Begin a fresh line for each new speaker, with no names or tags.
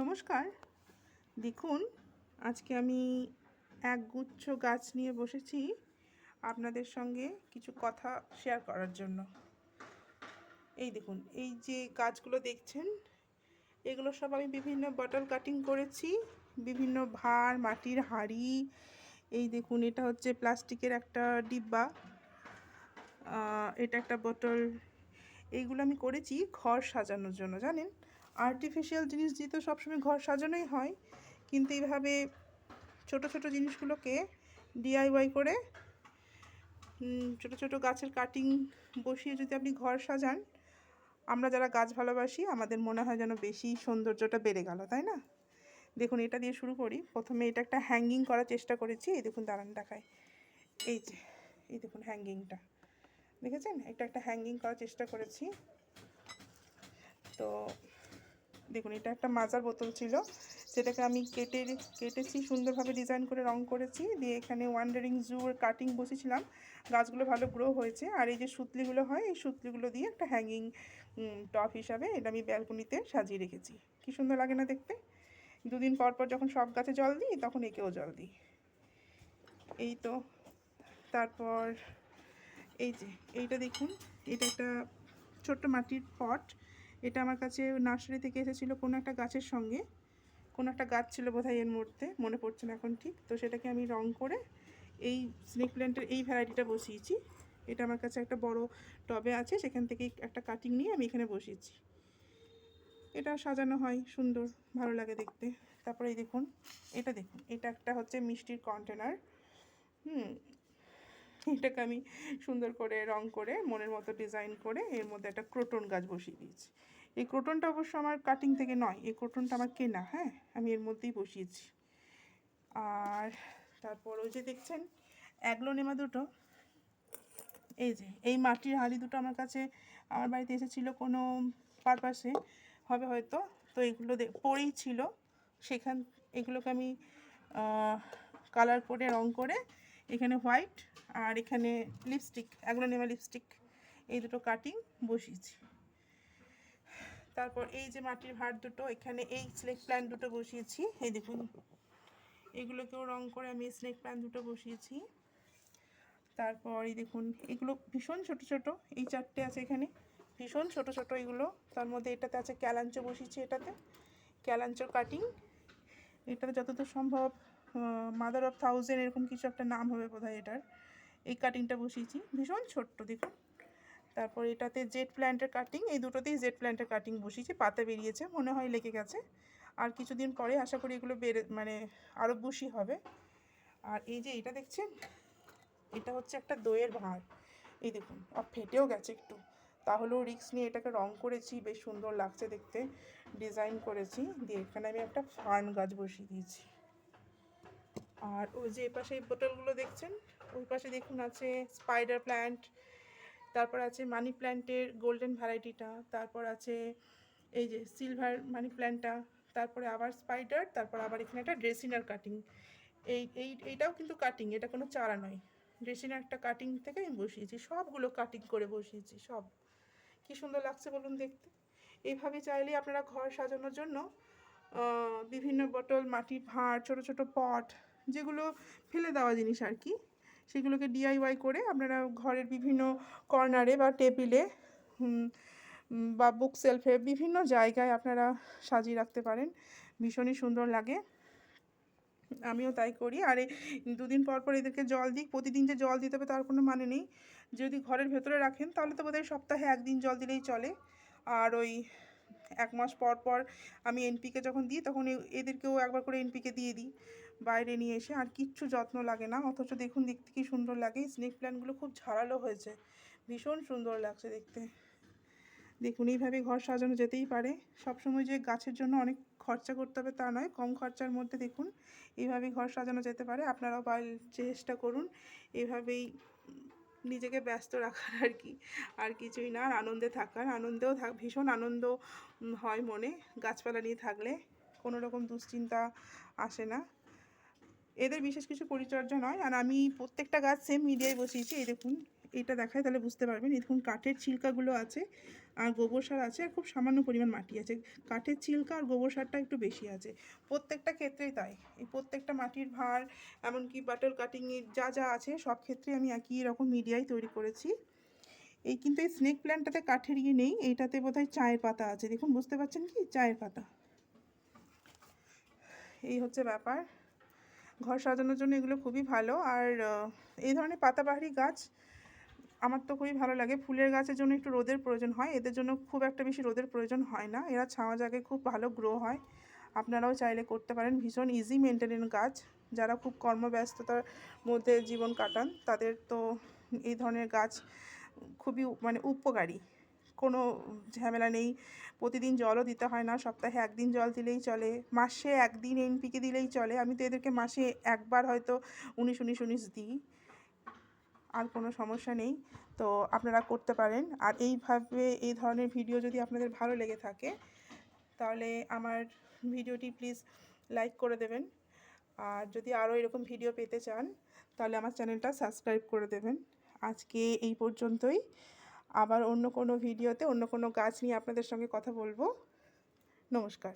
নমস্কার। দেখুন, আজকে আমি এক গুচ্ছ গাছ নিয়ে বসেছি আপনাদের সঙ্গে কিছু কথা শেয়ার করার জন্য। এই দেখুন, এই যে গাছগুলো দেখছেন, এগুলো সব আমি বিভিন্ন বটল কাটিং করেছি, বিভিন্ন ভার, মাটির হাঁড়ি, এই দেখুন, এটা হচ্ছে প্লাস্টিকের একটা ডিব্বা এটা একটা বোতল এইগুলো আমি করেছি ঘর সাজানোর জন্য, জানেন? আর্টিফিশিয়াল জিনিস দিয়ে তো সবসময় ঘর সাজানোই হয়, কিন্তু এইভাবে ছোট ছোট জিনিসগুলোকে ডিআইওয়াই করে ছোট ছোট গাছের কাটিং বসিয়ে যদি আপনি ঘর সাজান, আমরা যারা গাছ ভালোবাসি, আমাদের মনে হয় যেন বেশি সৌন্দর্যটা বেড়ে গেল, তাই না? দেখুন, এটা দিয়ে শুরু করি। প্রথমে এটা একটা হ্যাঙ্গিং করার চেষ্টা করেছি, এই দেখুন দাঁড়ান দেখায় এই যে, এই দেখুন হ্যাঙ্গিংটা দেখেছেন? এটা একটা হ্যাঙ্গিং করার চেষ্টা করেছি। তো দেখুন, এটা একটা মাজার বোতল ছিল। সেটাকে আমি কেটে, কেটেছি, সুন্দরভাবে ডিজাইন করে রং করেছি। দিয়ে এখানে ওয়ান্ডারিং জুর কাটিং বসেছিলাম। গাছগুলো ভালো গ্রো হয়েছে। আর এই যে সুতলিগুলো হয়, এই সুতলিগুলো দিয়ে একটা হ্যাঙ্গিং টপ হিসাবে এটা আমি ব্যালকনিতে সাজিয়ে রেখেছি। কি সুন্দর লাগে না দেখতে? দুদিন পর পর যখন সব গাছে জল দিই, তখন একেও জল দিই। এই তো, তারপর এই যে, এইটা দেখুন, এটা একটা ছোট্ট মাটির পট এটা আমার কাছে নার্সারি থেকে এসেছিল কোনো একটা গাছের সঙ্গে। কোনো একটা গাছ ছিল বোধহয় এর মধ্যে, মনে পড়ছে না এখন ঠিক। তো সেটাকে আমি রং করে এই স্নেক প্ল্যান্টের এই ভ্যারাইটিটা বসিয়েছি। এটা আমার কাছে একটা বড় টবে আছে, সেখান থেকে একটা কাটিং নিয়ে আমি এখানে বসিয়েছি। এটা সাজানো হয়, সুন্দর, ভালো লাগে দেখতে। তারপরে এই দেখুন, এটা দেখুন, এটা একটা হচ্ছে মিষ্টির কন্টেনার। হুম এটাকে আমি সুন্দর করে রং করে, মনের মতো ডিজাইন করে এর মধ্যে একটা ক্রোটন গাছ বসিয়ে দিয়েছি। এই ক্রোটনটা অবশ্য আমার কাটিং থেকে নয়, এই ক্রোটনটা আমার কেনা হ্যাঁ আমি এর মধ্যেই বসিয়েছি। আর তারপর ওই যে দেখছেন, অ্যাগ্লোনেমা দুটো, এই যে, এই মাটির হাঁড়ি দুটো আমার কাছে, আমার বাড়িতে এসেছিল কোনো পারপাসে হবে হয়তো, তো এগুলো পড়েই ছিল, সেখান, এগুলোকে আমি কালার করে, রং করে এখানে হোয়াইট আর এখানে লিপস্টিক, অ্যাগ্লোনেমা লিপস্টিক, এই দুটো কাটিং বসিয়েছি। তারপর এই যে মাটির ভাঁড় দুটো, এখানে এই স্নেক প্ল্যান্ট দুটো বসিয়েছি। এই দেখুন, এগুলোকেও রং করে আমি স্নেক প্ল্যান্ট দুটো বসিয়েছি। তারপর এই দেখুন, এগুলো ভীষণ ছোট ছোট, এই চারটে আছে এখানে, ভীষণ ছোট ছোট এগুলো। তার মধ্যে এটাতে আছে ক্যালাঞ্চো বসিয়েছি এটাতে ক্যালাঞ্চোর কাটিং। এটাতে যতদূর সম্ভব মাদার অফ থাউজেন্ড এরকম কিছু একটা নাম হবে বোধহয় এটার। এই কাটিংটা বসিয়েছি। ভীষণ ছোট্ট, দেখুন। তারপর এটাতে জেট প্ল্যান্টের কাটিং এই দুটোতেই জেট প্ল্যান্টের কাটিং বসিয়েছি। পাতা বেরিয়েছে, মনে হয় লেগে গেছে। আর কিছুদিন পরে আশা করি এগুলো বেড়ে মানে আরও বুশি হবে। আর এই যে এটা দেখছেন? এটা হচ্ছে একটা দইয়ের ভাঁড় এই দেখুন, আর ফেটেও গেছে একটু। তাহলেও রিক্স নিয়ে এটাকে রং করেছি, বেশ সুন্দর লাগছে দেখতে। ডিজাইন করেছি, দিয়ে এখানে আমি একটা ফার্ন গাছ বসিয়ে দিয়েছি। আর ওই যে পাশে এই বোতলগুলো দেখছেন? ওই পাশে দেখুন আছে স্পাইডার প্ল্যান্ট তারপর আছে মানি প্ল্যান্টের গোল্ডেন ভ্যারাইটিটা তারপর আছে এই যে সিলভার মানি প্ল্যান্টটা তারপরে আবার স্পাইডার তারপর আবার এখানে একটা ড্রেসিনার কাটিং এই এই, এইটাও কিন্তু কাটিং এটা কোনো চারা নয়। ড্রেসিনার একটা কাটিং থেকে আমি বসিয়েছি, সবগুলো কাটিং করে বসিয়েছি, সব। কি সুন্দর লাগছে বলুন দেখতে। এইভাবে চাইলে আপনারা ঘর সাজানোর জন্য বিভিন্ন বোতল মাটির ভাঁড়, ছোট ছোট পট যেগুলো ফেলে দেওয়া জিনিস আর কি, সেগুলোকে ডিআইওয়াই করে আপনারা ঘরের বিভিন্ন কর্নারে বা টেবিলে বা বুক সেলফে বিভিন্ন জায়গায় আপনারা সাজিয়ে রাখতে পারেন। ভীষণই সুন্দর লাগে। আমিও তাই করি। আর এই দুদিন পর পর এদেরকে জল দিই, প্রতিদিন যে জল দিতে হবে তার কোনো মানে নেই। যদি ঘরের ভেতরে রাখেন তাহলে তো বোধহয় সপ্তাহে একদিন জল দিলেই চলে। আর ওই এক মাস পর পর আমি এনপিকে যখন দিই তখন এদেরকেও একবার করে এনপিকে দিয়ে দিই। বাইরে নিয়ে এসে আর কিচ্ছু যত্ন লাগে না, অথচ দেখুন দেখতে কি সুন্দর লাগে। স্নেক প্ল্যান্টগুলো খুব ঝাড়ালো হয়েছে। ভীষণ সুন্দর লাগছে দেখতে। দেখুন, এইভাবে ঘর সাজানো যেতেই পারে। সবসময় যে গাছের জন্য অনেক খরচা করতে হবে তা নয়, কম খরচার মধ্যে দেখুন এইভাবে ঘর সাজানো যেতে পারে। আপনারাও চেষ্টা করুন এভাবেই নিজেকে ব্যস্ত রাখার আর কি। আর কিছুই না, আর আনন্দে থাকার। আনন্দেও থাক, ভীষণ আনন্দ হয় মনে। গাছপালা নিয়ে থাকলে কোনো রকম দুশ্চিন্তা আসে না। এদের বিশেষ কিছু পরিচর্যা নয়। আর আমি প্রত্যেকটা গাছ সেম মিডিয়ায় বসিয়েছি। এই দেখুন, এটা দেখায়, তাহলে বুঝতে পারবেন। এই দেখুন, কাঠের চিল্কাগুলো আছে, আর গোবর সার আছে, আর খুব সামান্য পরিমাণ মাটি আছে। কাঠের চিল্কা আর গোবর সারটা একটু বেশি আছে। প্রত্যেকটা ক্ষেত্রেই তাই। এই প্রত্যেকটা মাটির ভাঁড় এমনকি বাটল কাটিংয়ের যা যা আছে, সব ক্ষেত্রে আমি একই রকম মিডিয়াই তৈরি করেছি। এই কিন্তু এই স্নেক প্ল্যান্টটাতে কাঠের ইয়ে নেই, এইটাতে বোধহয় চায়ের পাতা আছে। দেখুন, বুঝতে পারছেন কি? চায়ের পাতা। এই হচ্ছে ব্যাপার। ঘর সাজানোর জন্য এগুলো খুবই ভালো। আর এই ধরনের পাতাবাহারি গাছ আমার তো খুবই ভালো লাগে। ফুলের গাছের জন্য একটু রোদের প্রয়োজন হয়, এদের জন্য খুব একটা বেশি রোদের প্রয়োজন হয় না। এরা ছাওয়া জায়গায় খুব ভালো গ্রো হয়। আপনারাও চাইলে করতে পারেন। ভীষণ ইজি মেনটেনেন গাছ। যারা খুব কর্মব্যস্ততার মধ্যে জীবন কাটান, তাদের তো এই ধরনের গাছ খুবই মানে উপকারী। কোনো ঝামেলা নেই। প্রতিদিন জলও দিতে হয় না, সপ্তাহে একদিন জল দিলেই চলে, মাসে একদিন এনপিকে দিলেই চলে। আমি তো এদেরকে মাসে একবার হয়তো উনিশ উনিশ উনিশ দিই। আর কোনো সমস্যা নেই। তো আপনারা করতে পারেন। আর এইভাবে এই ধরনের ভিডিও যদি আপনাদের ভালো লেগে থাকে, তাহলে আমার ভিডিওটি প্লিজ লাইক করে দেবেন। আর যদি আরও এরকম ভিডিও পেতে চান, তাহলে আমার চ্যানেলটা সাবস্ক্রাইব করে দেবেন। আজকে এই পর্যন্তই। আবার অন্য কোনো ভিডিওতে অন্য কোনো গাছ নিয়ে আপনাদের সঙ্গে কথা বলব। নমস্কার।